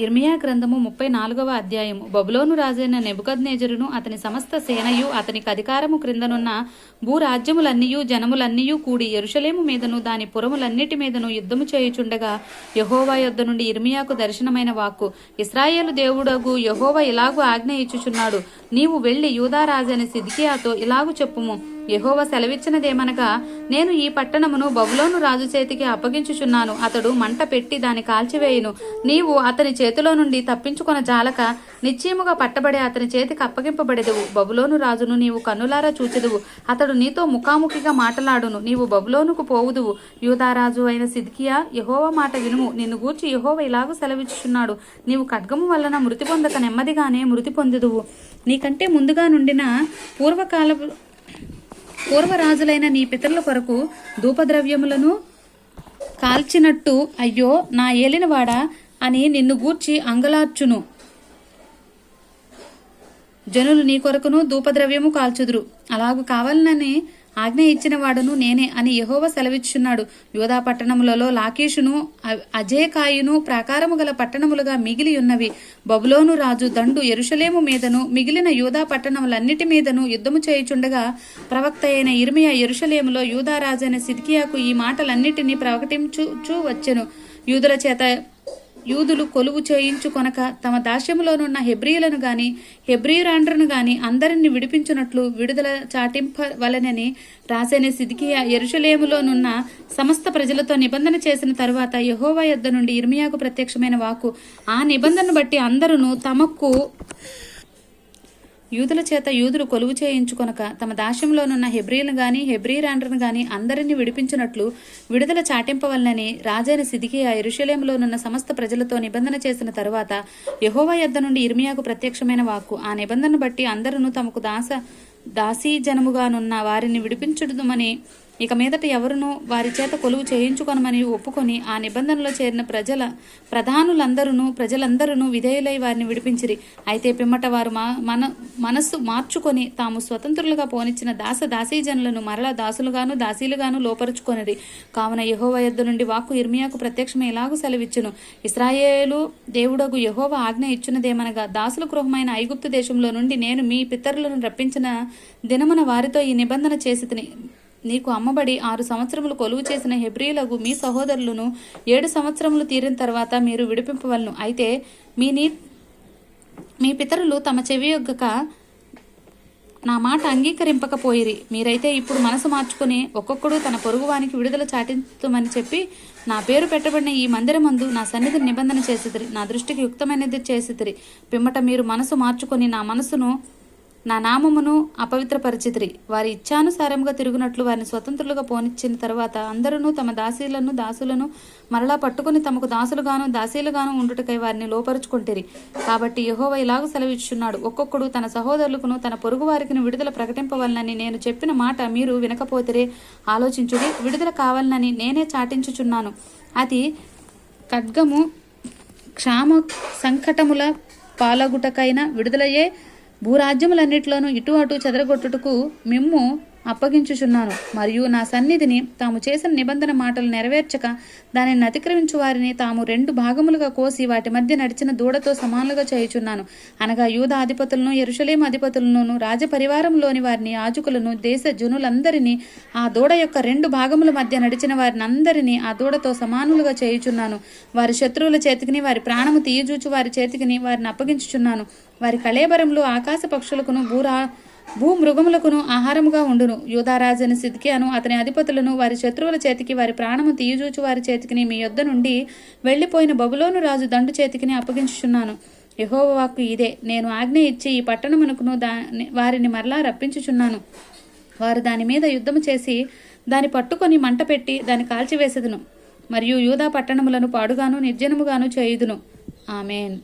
ఇర్మియా గ్రంథము ముప్పై నాలుగవ అధ్యాయము. బబులోను రాజైన నెబుకద్నేజరును అతని సమస్త సేనయు అతనికి అధికారము క్రిందనున్న భూరాజ్యములన్నీయు జనములన్నీయు కూడి ఎరుషలేము మీదను దాని పురములన్నిటి మీదను యుద్ధము చేయుచుండగా యహోవా యొద్ద నుండి ఇర్మియాకు దర్శనమైన వాక్కు ఇస్రాయేలు దేవుడగు యహోవా ఇలాగూ ఆజ్ఞ ఇచ్చుచున్నాడు. నీవు వెళ్ళి యూదారాజైన సిద్కియాతో ఇలాగు చెప్పుము. యహోవ సెలవిచ్చినదేమనగా నేను ఈ పట్టణమును బబులోను రాజు చేతికి అప్పగించుచున్నాను. అతడు మంట పెట్టి దాని కాల్చివేయును. నీవు అతని చేతిలో నుండి తప్పించుకొన జాలక నిశ్చయముగా పట్టబడే అతని చేతికి అప్పగింపబడెదవు. బబులోను రాజును నీవు కన్నులారా చూచెదవు. అతడు నీతో ముఖాముఖిగా మాటలాడును. నీవు బబులోనుకు పోవుదువు. యూదారాజు అయిన సిద్కియా యహోవ మాట వినుము. నిన్ను గూర్చి యహోవ ఇలాగూ సెలవిచ్చుచున్నాడు. నీవు ఖడ్గము వలన మృతి పొందక నెమ్మదిగానే మృతి పొందుదువు. నీకంటే ముందుగా నుండిన పూర్వకాల పూర్వరాజులైన నీ పితరుల కొరకు ధూపద్రవ్యములను కాల్చినట్టు అయ్యో నా ఏలినవాడా అని నిన్ను గూర్చి అంగలార్చును. జనులు నీ కొరకును ధూపద్రవ్యము కాల్చుదురు. అలాగు కావాలనని ఆజ్ఞ ఇచ్చిన వాడును నేనే అని యహోవ సెలవిచ్చున్నాడు యోధా పట్టణములలో లాకీషును అజేకాయును ప్రాకారము గల పట్టణములుగా మిగిలి ఉన్నవి. బబులోను రాజు దండు ఎరుషలేము మీదను మిగిలిన యూదా పట్టణములన్నిటి మీదను యుద్ధము చేయుచుండగా ప్రవక్త అయిన ఇర్మియా ఎరుషలేములో యూదా రాజైన సిద్కియాకు ఈ మాటలన్నిటినీ ప్రకటించుచూ వచ్చెను. యూదుల చేత యూదులు కొలువు చేయించుకొనక తమ దాస్యములోనున్న హెబ్రియులను గాని హెబ్రియురాండ్రను గాని అందరిని విడిపించున్నట్లు విడుదల చాటింపవలనని రాసైన సిద్కియా ఎరుషలేములోనున్న సమస్త ప్రజలతో నిబంధన చేసిన తరువాత యహోవా యొద్ద నుండి ఇర్మియాకు ప్రత్యక్షమైన వాకు ఆ నిబంధనను బట్టి అందరూ తమకు యూదుల చేత యూదులు కొలువు చేయించుకొనక తమ దాస్యంలోనున్న హెబ్రీలను గాని హెబ్రీరాండ్రను గాని అందరినీ విడిపించినట్లు విడుదల చాటింపవలనని రాజైన సిదికియా ఎరుషలేములోనున్న సమస్త ప్రజలతో నిబంధన చేసిన తరువాత యహోవా యొద్ద నుండి ఇర్మియాకు ప్రత్యక్షమైన వాక్కు ఆ నిబంధనను బట్టి అందరూ తమకు దాస దాసీ జనముగానున్న వారిని విడిపించుడుమని ఇక మీదట ఎవరునూ వారి చేత కొలువు చేయించుకొనమని ఒప్పుకొని ఆ నిబంధనలో చేరిన ప్రజల ప్రధానులందరూ ప్రజలందరూ విధేయులై వారిని విడిపించిరి. అయితే పిమ్మట వారు మా మన మనస్సు మార్చుకొని తాము స్వతంత్రులుగా పోనిచ్చిన దాస దాసీజనులను మరల దాసులుగాను దాసీలుగాను లోపరుచుకొనిరి. కావున యహోవ యొద్ద నుండి వాక్కు ఇర్మియాకు ప్రత్యక్షమే ఎలాగూ సెలవిచ్చును. ఇస్రాయేలు దేవుడగు యహోవ ఆజ్ఞ ఇచ్చినదేమనగా దాసుల గృహమైన ఐగుప్తు దేశంలో నుండి నేను మీ పితరులను రప్పించిన దినమున వారితో ఈ నిబంధన చేసి నీకు అమ్మబడి ఆరు సంవత్సరములు కొలువు చేసిన హెబ్రియులకు మీ సహోదరులను ఏడు సంవత్సరములు తీరిన తర్వాత మీరు విడిపింపవలను. అయితే మీ నీ మీ పితరులు తమ చెవి యొగ్గక నా మాట అంగీకరింపకపోయిరి. మీరైతే ఇప్పుడు మనసు మార్చుకుని ఒక్కొక్కడు తన పొరుగువానికి విడుదల చాటించమని చెప్పి నా పేరు పెట్టబడిన ఈ మందిరమందు నా సన్నిధిని నిబంధన చేసిదిరి నా దృష్టికి యుక్తమైనది చేసిదిరి పిమ్మట మీరు మనసు మార్చుకొని నా మనసును నా నామమును అపవిత్రపరిచితిరి. వారి ఇచ్ఛానుసారంగా తిరుగునట్లు వారిని స్వతంత్రులుగా పోనిచ్చిన తర్వాత అందరూ తమ దాసీలను దాసులను మరలా పట్టుకుని తమకు దాసులుగాను దాసీలుగాను ఉండుటకై వారిని లోపరుచుకుంటిరి. కాబట్టి యహోవ ఇలాగ సెలవిచ్చున్నాడు ఒక్కొక్కడు తన సహోదరులకును తన పొరుగు వారికి విడుదల ప్రకటింపవలనని నేను చెప్పిన మాట మీరు వినకపోతే ఆలోచించుడి. విడుదల కావాలనని నేనే చాటించుచున్నాను. అది ఖడ్గము క్షామ సంకటముల పాలగుటకైన విడుదలయ్యే భూరాజ్యములన్నిటిలోనూ ఇటు అటు చెదరగొట్టుటకు మిమ్ము అప్పగించుచున్నాను మరియు నా సన్నిధిని తాము చేసిన నిబంధన మాటలు నెరవేర్చక దానిని అతిక్రమించు వారిని తాము రెండు భాగములుగా కోసి వాటి మధ్య నడిచిన దూడతో సమానులుగా చేయుచున్నాను. అనగా యూద అధిపతులను ఎరుషలేం అధిపతులను రాజపరివారంలోని వారిని యాజకులను దేశ జనులందరినీ ఆ దూడ యొక్క రెండు భాగముల మధ్య నడిచిన వారిని అందరినీ ఆ దూడతో సమానులుగా చేయుచున్నాను. వారి శత్రువుల చేతికిని వారి ప్రాణము తీయజూచు వారి చేతికిని వారిని అప్పగించుచున్నాను. వారి కళేబరంలో ఆకాశ పక్షులకును భూరా భూమృగములకును ఆహారముగా ఉండును. యూదారాజని సిద్కియాను అతని అధిపతులను వారి శత్రువుల చేతికి వారి ప్రాణము తీయజూచు వారి చేతికిని మీ యొద్ద నుండి వెళ్ళిపోయిన బబులోను రాజు దండు చేతికిని అప్పగించుచున్నాను. యహోవాకు ఇదే. నేను ఆజ్ఞ ఇచ్చి ఈ పట్టణమునకును దా వారిని మరలా రప్పించుచున్నాను. వారు దాని మీద యుద్ధము చేసి దాని పట్టుకొని మంట పెట్టి దాన్ని కాల్చివేసేదును. మరియు యూదా పట్టణములను పాడుగాను నిర్జనముగాను చేయుదును. ఆమెన్.